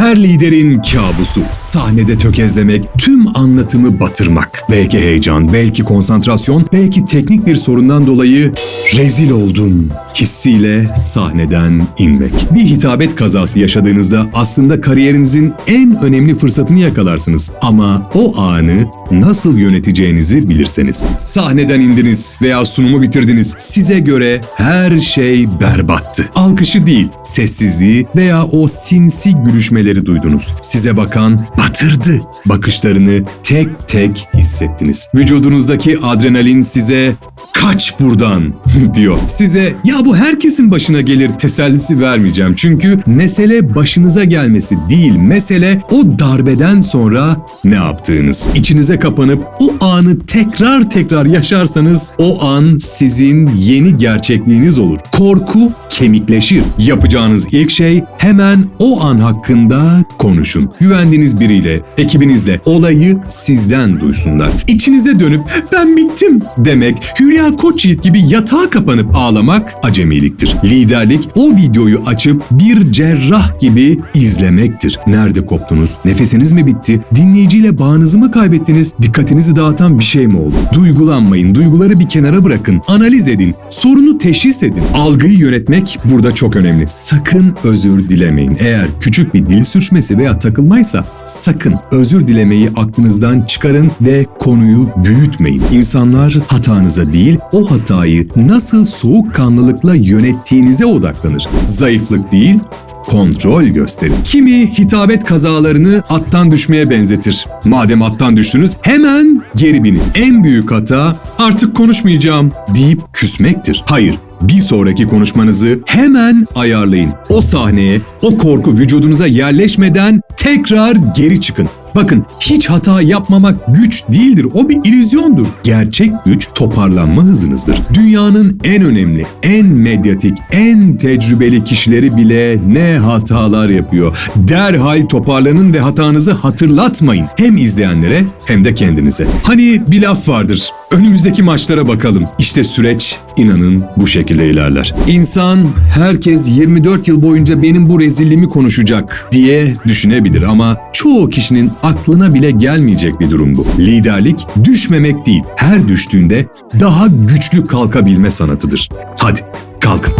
Her liderin kabusu. Sahnede tökezlemek, tüm anlatımı batırmak. Belki heyecan, belki konsantrasyon, belki teknik bir sorundan dolayı rezil oldum hissiyle sahneden inmek. Bir hitabet kazası yaşadığınızda aslında kariyerinizin en önemli fırsatını yakalarsınız. Ama o anı nasıl yöneteceğinizi bilirseniz. Sahneden indiniz veya sunumu bitirdiniz. Size göre her şey berbattı. Alkışı değil, sessizliği veya o sinsi gülüşmeleri duydunuz. Size bakan batırdı. Bakışlarını tek tek hissettiniz. Vücudunuzdaki adrenalin size kaç buradan diyor. Size ya bu herkesin başına gelir tesellisi vermeyeceğim. Çünkü mesele başınıza gelmesi değil. Mesele o darbeden sonra ne yaptığınız. İçinize kapanıp o anı tekrar tekrar yaşarsanız o an sizin yeni gerçekliğiniz olur. Korku kemikleşir. Yapacağınız ilk şey hemen o an hakkında konuşun. Güvendiğiniz biriyle, ekibinizle olayı sizden duysunlar. İçinize dönüp ben bittim demek, Hülya Koçyiğit gibi yatağa kapanıp ağlamak acemiliktir. Liderlik o videoyu açıp bir cerrah gibi izlemektir. Nerede koptunuz? Nefesiniz mi bitti? Dinleyiciyle bağınızı mı kaybettiniz? Dikkatinizi dağıtan bir şey mi oldu? Duygulanmayın, duyguları bir kenara bırakın, analiz edin, sorunu teşhis edin. Algıyı yönetmek burada çok önemli. Sakın özür dilemeyin. Eğer küçük bir dil sürçmesi veya takılmaysa sakın özür dilemeyi aklınızdan çıkarın ve konuyu büyütmeyin. İnsanlar hatanıza değil, o hatayı nasıl soğukkanlılıkla yönettiğinize odaklanır. Zayıflık değil, kontrol gösterin. Kimi hitabet kazalarını attan düşmeye benzetir. Madem attan düştünüz hemen geri binin. En büyük hata artık konuşmayacağım deyip küsmektir. Hayır, bir sonraki konuşmanızı hemen ayarlayın. O sahneye, o korku vücudunuza yerleşmeden tekrar geri çıkın. Bakın hiç hata yapmamak güç değildir. O bir illüzyondur. Gerçek güç toparlanma hızınızdır. Dünyanın en önemli, en medyatik, en tecrübeli kişileri bile ne hatalar yapıyor. Derhal toparlanın ve hatanızı hatırlatmayın. Hem izleyenlere hem de kendinize. Hani bir laf vardır. Önümüzdeki maçlara bakalım. İşte süreç inanın bu şekilde ilerler. İnsan herkes 24 yıl boyunca benim bu rezilliğimi konuşacak diye düşünebilir ama çoğu kişinin aklına bile gelmeyecek bir durum bu. Liderlik düşmemek değil, her düştüğünde daha güçlü kalkabilme sanatıdır. Hadi kalkın.